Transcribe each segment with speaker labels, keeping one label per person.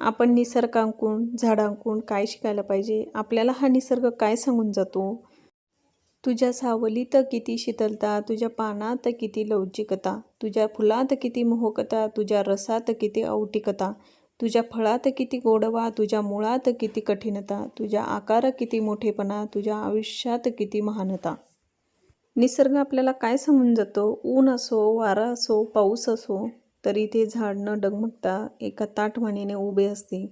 Speaker 1: आपण निसर्गांकून झाडांकून काय शिकायला पाहिजे? आपल्याला हा निसर्ग काय सांगून जातो? तुझ्या सावलीत किती शीतलता तुझ्या पानात किती लवचिकता तुझ्या फुलात किती मोहकता तुझ्या रसात किती औटिकता तुझ्या फळात किती गोडवा तुझ्या मुळात किती कठीणता तुझ्या आकार किती मोठेपणा तुझ्या आयुष्यात किती महानता. निसर्ग आपल्याला काय सांगून जातो? ऊन असो वारा असो पाऊस असो तरी ते झाड न डगमगता एका ताटमानेने उभे असते.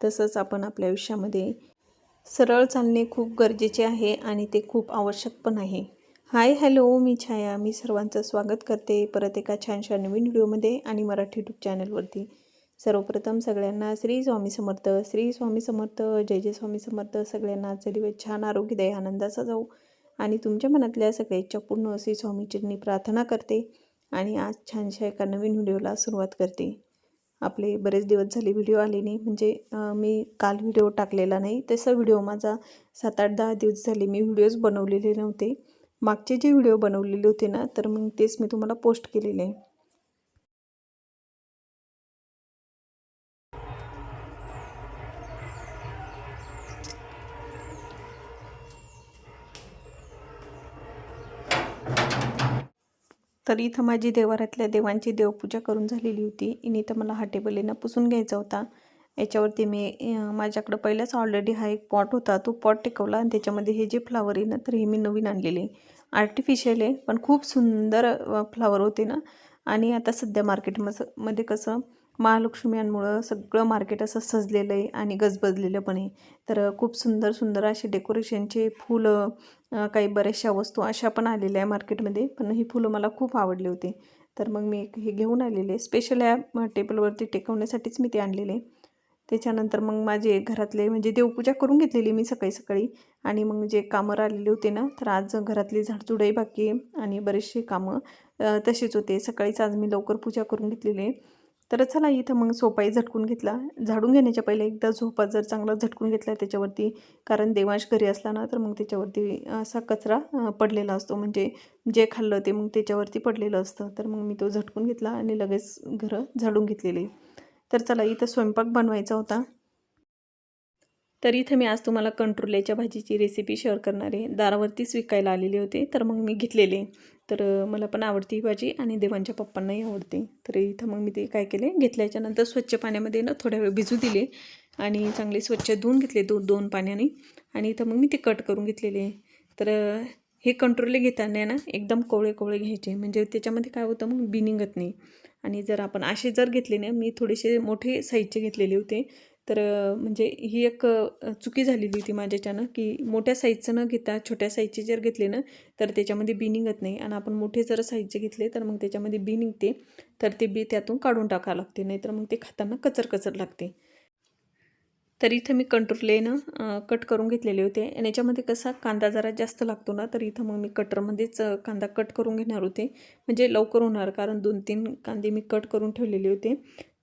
Speaker 1: तसंच आपण आपल्या आयुष्यामध्ये सरळ चालणे खूप गरजेचे आहे आणि ते खूप आवश्यक पण आहे. हाय हॅलो मी छाया. मी सर्वांचं स्वागत करते परत एका छानशा नवीन व्हिडिओमध्ये आणि मराठी यूट्यूब चॅनलवरती. सर्वप्रथम सगळ्यांना श्री स्वामी समर्थ. श्री स्वामी समर्थ जय जय स्वामी समर्थ. सगळ्यांना चली छान आरोग्य आनंदाचा जाऊ आणि तुमच्या मनातल्या सगळ्या इच्छा पूर्ण अशी स्वामीचरणी प्रार्थना करते. आणि आज छानशा एका नवीन व्हिडिओला सुरुवात करते. आपले बरेच दिवस झाले व्हिडिओ आले नाही म्हणजे मी काल व्हिडिओ टाकलेला नाही. तसा व्हिडिओ माझा सात आठ दहा दिवस झाले मी व्हिडिओज बनवलेले नव्हते. मागचे जे व्हिडिओ बनवलेले होते ना तर मग तेच मी तुम्हाला पोस्ट केलेले. आहे तर इथं माझी देवारातल्या देवांची देवपूजा करून झालेली होती. आणि इथं मला हा टेबल येणं पुसून घ्यायचा होता. याच्यावरती मी माझ्याकडं पहिल्याच ऑलरेडी हा एक पॉट होता. तो पॉट टेकवला आणि त्याच्यामध्ये हे जे फ्लावर आहे ना तर हे मी नवीन आणलेले. आर्टिफिशियल आहे पण खूप सुंदर फ्लावर होते ना. आणि आता सध्या मार्केटमध्ये मध्ये कसं महालक्ष्म्यांमुळं सगळं मार्केट असं सजलेलं आहे आणि गजबजलेलं पण आहे. तर खूप सुंदर सुंदर असे डेकोरेशनचे फुलं काही बऱ्याचशा वस्तू अशा पण आलेल्या आहे मार्केटमध्ये पण ही फुलं मला खूप आवडले होते. तर मग मी एक हे घेऊन आलेले स्पेशल या टेबलवरती टेकवण्यासाठीच मी ते आणलेले त्याच्यानंतर मग माझे घरातले म्हणजे देवपूजा करून घेतलेली मी सकाळी सकाळी. आणि मग जे कामं आलेले होते ना तर आज घरातली झाडझुडही बाकी आहे आणि बरेचसे कामं तसेच होते. सकाळीच आज मी लवकर पूजा करून घेतलेली आहे. तर चला इथं मग सोपाई झटकून घेतला. झाडून घेण्याच्या पहिले एकदा झोपा जर चांगला झटकून घेतला त्याच्यावरती कारण देवांश घरी असला ना तर मग त्याच्यावरती असा कचरा पडलेला असतो. म्हणजे जे खाल्लं ते मग त्याच्यावरती पडलेलं असतं. तर मग मी तो झटकून घेतला आणि लगेच घरं झाडून घेतलेली. तर चला इथं स्वयंपाक बनवायचा होता. तर इथं मी आज तुम्हाला कंट्रोल्याच्या भाजीची रेसिपी शेअर करणार आहे. दारावरतीच विकायला आलेले होते तर मग मी घेतलेले. तर मला पण आवडते ही भाजी आणि देवांच्या पप्पांनाही आवडते. तर इथं मग मी ते काय केले घेतल्याच्या नंतर स्वच्छ पाण्यामध्ये ना थोड्या वेळ भिजू दिले आणि चांगले स्वच्छ धुवून घेतले दो दोन पाण्याने. आणि इथं मग मी ते कट करून घेतलेले. तर हे कंट्रोले घेताना ना एकदम कोवळे कोवळे घ्यायचे. म्हणजे त्याच्यामध्ये काय होतं मग बिनिंगत नाही. आणि जर आपण असे जर घेतले ना मी थोडेसे मोठे साईजचे घेतलेले होते. तर म्हणजे ही एक चुकी झालेली होती माझ्याच्यानं की मोठ्या साईजचं न घेता छोट्या साईजचे जर घेतले ना तर त्याच्यामध्ये बी निघत नाही. आणि आपण मोठे जर साईजचे घेतले तर मग त्याच्यामध्ये बी निघते. तर ते बी त्यातून काढून टाकावं लागते नाहीतर मग ते खाताना कचर कचर लागते. तर इथं मी कंट्रोलेनं कट करून घेतलेले होते. आणि याच्यामध्ये कसा कांदा जरा जास्त लागतो ना तर इथं मग मी कटरमध्येच कांदा कट करून घेणार होते. म्हणजे लवकर होणार कारण दोन तीन कांदे मी कट करून ठेवलेले होते.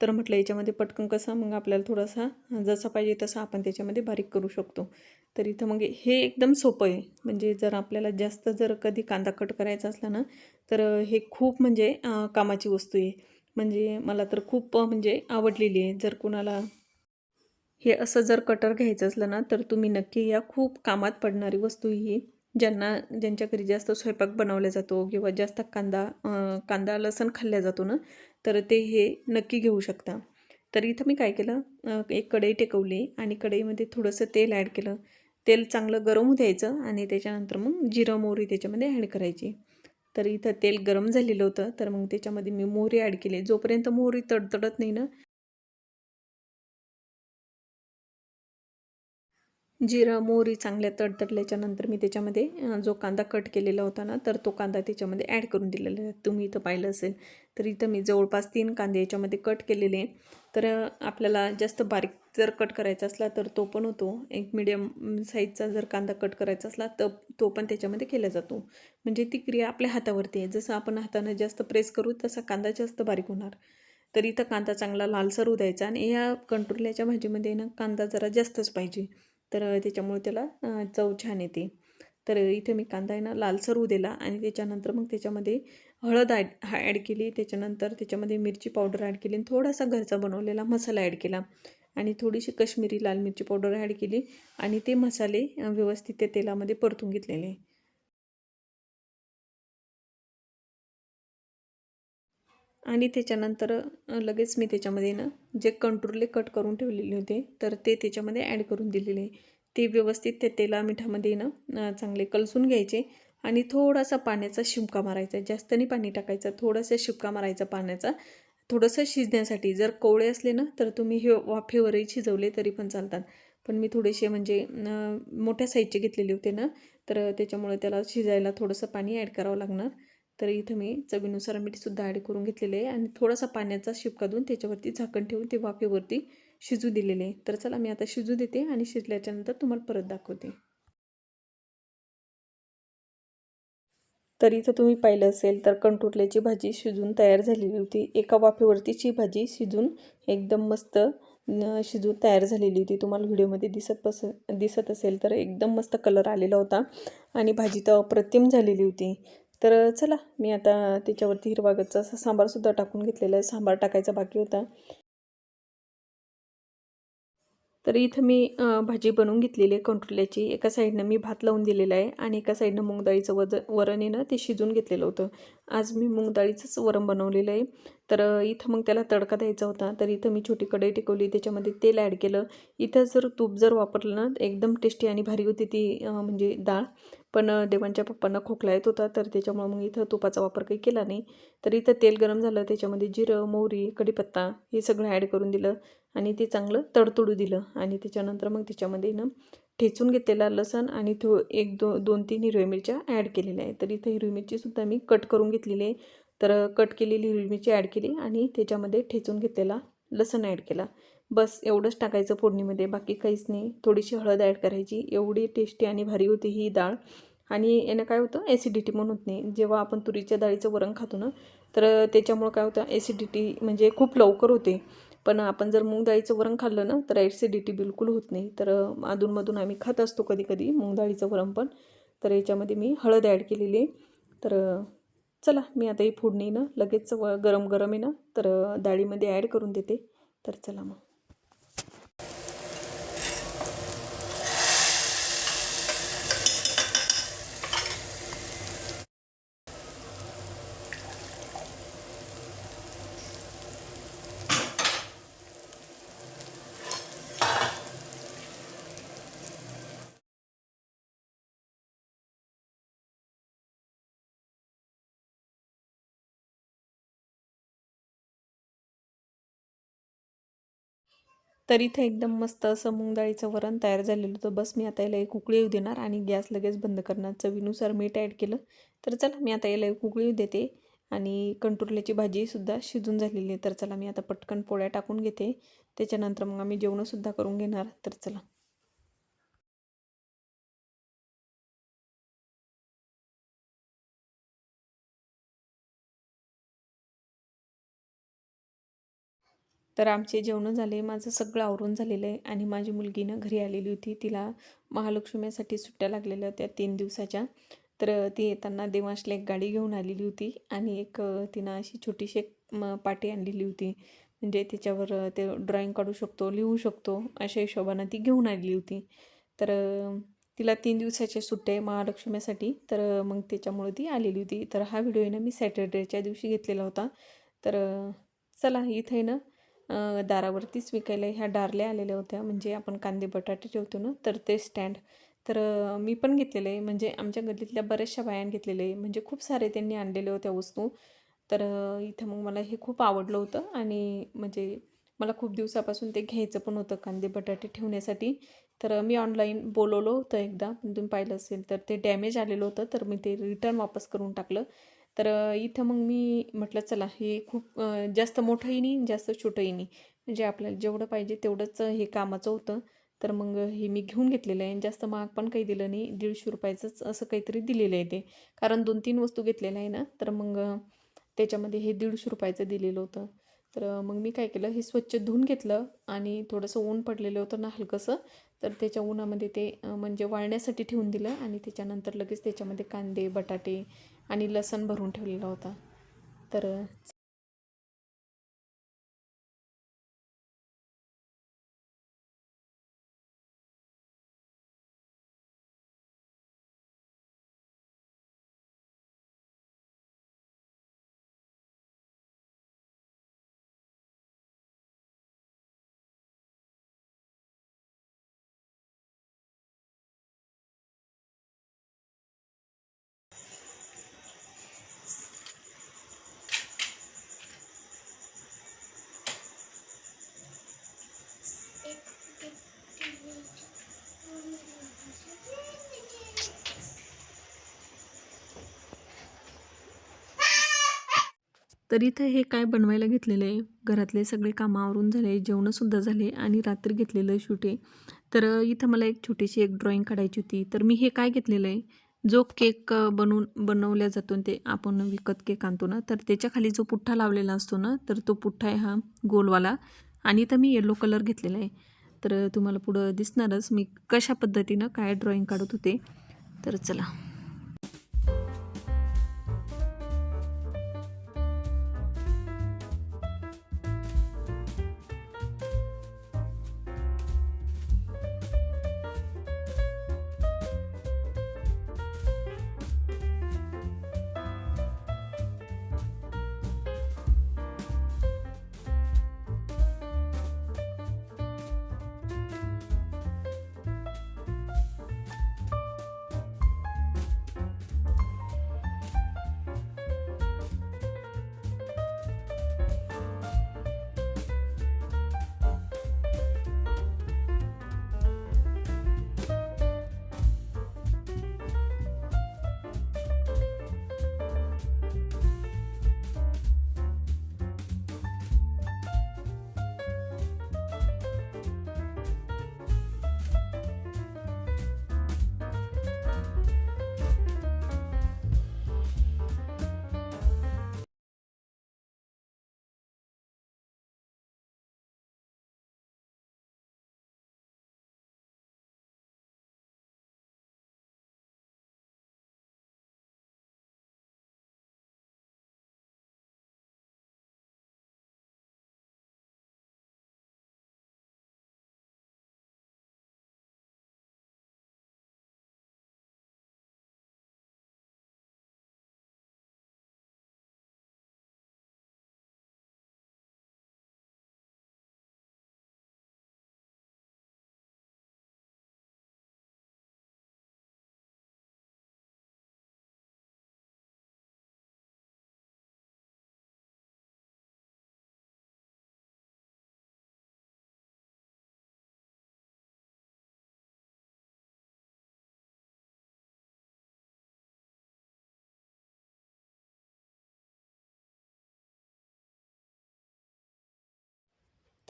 Speaker 1: तर म्हटलं याच्यामध्ये पटकन कसा मग आपल्याला थोडासा जसा पाहिजे तसा आपण त्याच्यामध्ये बारीक करू शकतो. तर इथं मग हे एकदम सोपं आहे. म्हणजे जर आपल्याला जास्त जर कधी कांदा कट करायचा असला ना तर हे खूप म्हणजे कामाची वस्तू आहे. म्हणजे मला तर खूप म्हणजे आवडलेली आहे. जर कुणाला हे असं जर कटर घ्यायचं असलं ना तर तुम्ही नक्की या. खूप कामात पडणारी वस्तू ही ज्यांना ज्यांच्या घरी जास्त स्वयंपाक बनवला जातो किंवा जास्त कांदा कांदा लसण खाल्ला जातो ना तर ते हे नक्की घेऊ शकता. तर इथं मी काय केलं एक कढई टेकवली आणि कढईमध्ये थोडंसं तेल ॲड केलं. तेल चांगलं गरम होऊ द्यायचं आणि त्याच्यानंतर मग जिरं मोहरी त्याच्यामध्ये ॲड करायची. तर इथं तेल गरम झालेलं होतं तर मग त्याच्यामध्ये मी मोहरी ॲड केली. जोपर्यंत मोहरी तडतडत नाही ना जिरं मोहरी चांगल्या तडतडल्याच्या नंतर मी त्याच्यामध्ये जो कांदा कट केलेला होता ना तर तो कांदा त्याच्यामध्ये ॲड करून दिलेला आहे. तुम्ही इथं पाहिलं असेल तर इथं मी जवळपास तीन कांदे याच्यामध्ये कट केलेले तर आपल्याला जास्त बारीक जर कट करायचा असला तर तो पण होतो. एक मिडियम साईजचा जर कांदा कट करायचा असला तर तो पण त्याच्यामध्ये केला जातो. म्हणजे ती क्रिया आपल्या हातावरती आहे. जसं आपण हातानं जास्त प्रेस करू तसा कांदा जास्त बारीक होणार. तर इथं कांदा चांगला लालसर होऊ द्यायचा आणि या कंट्रोल्याच्या भाजीमध्ये ना कांदा जरा जास्तच पाहिजे. तर त्याच्यामुळे त्याला चव छान येते. तर इथे मी कांदा आहे ना लालसर होऊ दिला आणि त्याच्यानंतर मग त्याच्यामध्ये हळद ॲड ॲड केली. त्याच्यानंतर त्याच्यामध्ये मिरची पावडर ॲड केली आणि थोडासा घरचा बनवलेला मसाला ॲड केला आणि थोडीशी कश्मीरी लाल मिरची पावडर ॲड केली आणि ते मसाले व्यवस्थित त्या तेलामध्ये परतून घेतलेले. आणि त्याच्यानंतर लगेच मी त्याच्यामध्ये ना जे कंट्रोलले कट करून ठेवलेले होते तर ते त्याच्यामध्ये ॲड करून दिलेले. ते व्यवस्थित ते तेला मिठामध्ये ना चांगले कलसून घ्यायचे आणि थोडासा पाण्याचा शिमका मारायचा. जास्त नाही पाणी टाकायचं थोडासा शिमका मारायचा पाण्याचा. थोडंसं शिजण्यासाठी जर कोवळे असले ना तर तुम्ही हे वाफेवरही शिजवले तरी पण चालतात. पण मी थोडेसे म्हणजे मोठ्या साईजचे घेतलेले होते ना तर त्याच्यामुळे त्याला शिजायला थोडंसं पाणी ॲड करावं लागणार. तर इथं मी चवीनुसार मीठसुद्धा ॲड करून घेतलेले आहे. आणि थोडासा पाण्याचा शिपका देऊन त्याच्यावरती झाकण ठेवून ते वाफेवरती शिजू दिलेले आहे. तर चला मी आता शिजू देते आणि शिजल्याच्यानंतर तुम्हाला परत दाखवते. तर इथं तुम्ही पाहिलं असेल तर कंटुरल्याची भाजी शिजून तयार झालेली होती. एका वाफेवरतीची भाजी शिजून एकदम मस्त शिजून तयार झालेली होती. तुम्हाला व्हिडिओमध्ये दिसत पस दिसत असेल तर एकदम मस्त कलर आलेला होता. आणि भाजी तर अप्रतिम झालेली होती. तर चला मी आता त्याच्यावरती हिरवागतचा असा सांबारसुद्धा टाकून घेतलेला आहे. सांबार टाकायचा बाकी होता. तर इथं मी भाजी बनवून घेतलेली आहे कंट्रोल्याची एका साईडनं मी भात लावून दिलेला आहे आणि एका साईडनं मूग वज वरण आहे ते शिजून घेतलेलं होतं. आज मी मुगडाळीचंच वरण बनवलेलं आहे. तर इथं मग त्याला तडका द्यायचा होता. तर इथं मी छोटी कढई टिकवली त्याच्यामध्ये तेल ॲड केलं. इथं जर तूप जर वापरलं ना एकदम टेस्टी आणि भारी होती ती म्हणजे डाळ. पण देवांच्या पप्पांना खोकला येत होता तर त्याच्यामुळं मग इथं तुपाचा वापर काही केला नाही. तर इथं तेल गरम झालं त्याच्यामध्ये जिरं मोहरी कढीपत्ता हे सगळं ॲड करून दिलं आणि ते चांगलं तडतडू दिलं. आणि त्याच्यानंतर मग त्याच्यामध्ये ना ठेचून घेतलेला लसण आणि थो एक दो दोन तीन हिरव्या मिरच्या ॲड केलेल्या आहेत. तर इथं हिरवी मिरचीसुद्धा मी कट करून घेतलेली आहे. तर कट केलेली हिरवी मिरची ॲड केली आणि त्याच्यामध्ये ठेचून घेतलेला लसण ॲड केला. बस एवढंच टाकायचं फोडणीमध्ये बाकी काहीच नाही. थोडीशी हळद ॲड करायची. एवढी टेस्टी आणि भारी होती ही डाळ. आणि यानं काय होतं? ॲसिडिटी पण होत नाही. जेव्हा आपण तुरीच्या डाळीचं वरण खातो ना तर त्याच्यामुळं काय होतं? ॲसिडिटी म्हणजे खूप लवकर होते. पण आपण जर मूग डाळीचं वरण खाल्लं ना तर ॲसिडिटी बिलकुल होत नाही. तर अधूनमधून आम्ही खात असतो कधी कधी मूग डाळीचं वरण पण. तर याच्यामध्ये मी हळद ॲड केलेली आहे. तर चला मी आता ही फोडणी ना लगेच व गरम गरम आहे ना तर डाळीमध्ये ॲड करून देते. तर चला मग. तर इथं एकदम मस्त असं मूग वरण तयार झालेलं होतं. बस मी आता याला एक उकळी येऊ देणार आणि गॅस लगेच बंद करणार. चवीनुसार मीठ ॲड केलं तर चला मी आता याला एक उकळी येऊ देते आणि कंटुरल्याची भाजीसुद्धा शिजून झालेली आहे. तर चला मी आता पटकन पोळ्या टाकून घेते. त्याच्यानंतर मग आम्ही जेवणंसुद्धा करून घेणार. तर चला. तर आमचे जेवणं झाले माझं सगळं आवरून झालेलं आहे आणि माझी मुलगी ना घरी आलेली होती. तिला महालक्ष्मीसाठी सुट्ट्या लागलेल्या होत्या तीन दिवसाच्या. तर ती येताना देवांशला एक गाडी घेऊन आलेली होती आणि एक तिनं अशी छोटीशी एक म पाटी आणलेली होती. म्हणजे त्याच्यावर ते ड्रॉईंग काढू शकतो लिहू शकतो अशा हिशोबानं ती घेऊन आलेली होती. तर तिला तीन दिवसाच्या सुट्ट्या आहे महालक्ष्मीसाठी. तर मग त्याच्यामुळे ती आलेली होती. तर हा व्हिडिओ आहे ना मी सॅटर्डेच्या दिवशी घेतलेला होता. तर चला इथे ना दारावरतीच विकायला ह्या डारल्या आलेल्या होत्या. म्हणजे आपण कांदे बटाटे ठेवतो ना तर ते स्टँड. तर मी पण घेतलेलं आहे. म्हणजे आमच्या गल्लीतल्या बऱ्याचशा बायां घेतलेले आहे. म्हणजे खूप सारे त्यांनी आणलेले होत्या वस्तू. तर इथं मग मला हे खूप आवडलं होतं. आणि म्हणजे मला खूप दिवसापासून ते घ्यायचं पण होतं कांदे बटाटे ठेवण्यासाठी. तर मी ऑनलाईन बोलवलं होतं एकदा. तुम्ही पाहिलं असेल तर ते डॅमेज आलेलं होतं. तर मी ते रिटर्न वापस करून टाकलं. तर इथं मग मी म्हटलं चला हे खूप जास्त मोठंही नाही जास्त छोटंही नाही. म्हणजे आपल्याला जेवढं पाहिजे तेवढंच हे कामाचं होतं. तर मग हे मी घेऊन घेतलेलं आहे जास्त महाग पण काही दिलं नाही. दीडशे रुपयाचंच असं काहीतरी दिलेलं आहे ते. कारण दोन तीन वस्तू घेतलेल्या आहे ना तर मग त्याच्यामध्ये हे दीडशे रुपयाचं दिलेलं होतं. तर मग मी काय केलं हे स्वच्छ धुवून घेतलं आणि थोडंसं ऊन पडलेलं होतं ना हलकंसं तर त्याच्या उन्हामध्ये ते म्हणजे वाळण्यासाठी ठेवून दिलं आणि त्याच्यानंतर लगेच त्याच्यामध्ये कांदे बटाटे आणि लसण भरून ठेवलेला होता. तर तर इथं हे काय बनवायला घेतलेलं आहे? घरातले सगळे कामावरून झाले जेवणंसुद्धा झाले आणि रात्री घेतलेलं शूट आहे. तर इथं मला एक छोटीशी एक ड्रॉइंग काढायची होती. तर मी हे काय घेतलेलं आहे? जो केक बनवून बनवल्या जातो ते आपण विकत केक आणतो ना तर त्याच्याखाली जो पुठ्ठा लावलेला असतो ना तर तो पुठ्ठा आहे हा गोलवाला आणि इथं मी येलो कलर घेतलेला आहे. तर तुम्हाला पुढं दिसणारच मी कशा पद्धतीनं काय ड्रॉईंग काढत होते. तर चला.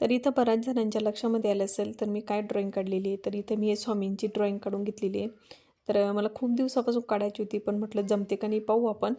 Speaker 1: तर इथं बऱ्याच जणांच्या लक्षामध्ये आलं असेल तर मी काय ड्रॉईंग काढलेली आहे? तर इथं मी हे स्वामींची ड्रॉईंग काढून घेतलेली आहे. तर मला खूप दिवसापासून काढायची होती पण म्हटलं जमते का नाही पाहू आपण.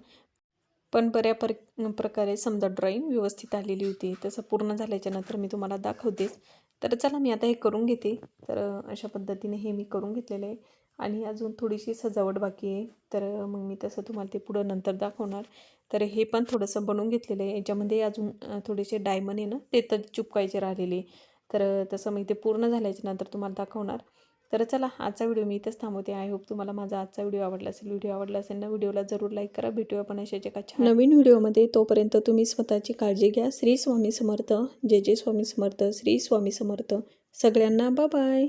Speaker 1: पण बऱ्या पर प्रकारे समजा ड्रॉईंग व्यवस्थित आलेली होती तसं पूर्ण झाल्याच्यानंतर मी तुम्हाला दाखवतेच. तर चला मी आता हे करून घेते. तर अशा पद्धतीने हे मी करून घेतलेलं आहे. आणि अजून थोडीशी सजावट बाकी आहे. तर मग मी तसं तुम्हाला ते पुढं नंतर दाखवणार. तर हे पण थोडंसं बनवून घेतलेलं आहे. याच्यामध्ये अजून थोडेसे डायमंड आहे ना ते तर चिपकायचे राहिलेले. तर तसं मी ते पूर्ण झाल्याच्यानंतर तुम्हाला दाखवणार. तर चला आजचा व्हिडिओ मी इथंच थांबवते. आय होप तुम्हाला माझा आजचा व्हिडिओ आवडला असेल. व्हिडिओ आवडला असेल ना व्हिडिओला जरूर लाईक करा. भेटूया आपण अशाच एका छान नवीन व्हिडिओमध्ये. तोपर्यंत तुम्ही स्वतःची काळजी घ्या. श्री स्वामी समर्थ. जय जय स्वामी समर्थ. श्री स्वामी समर्थ. सगळ्यांना बाय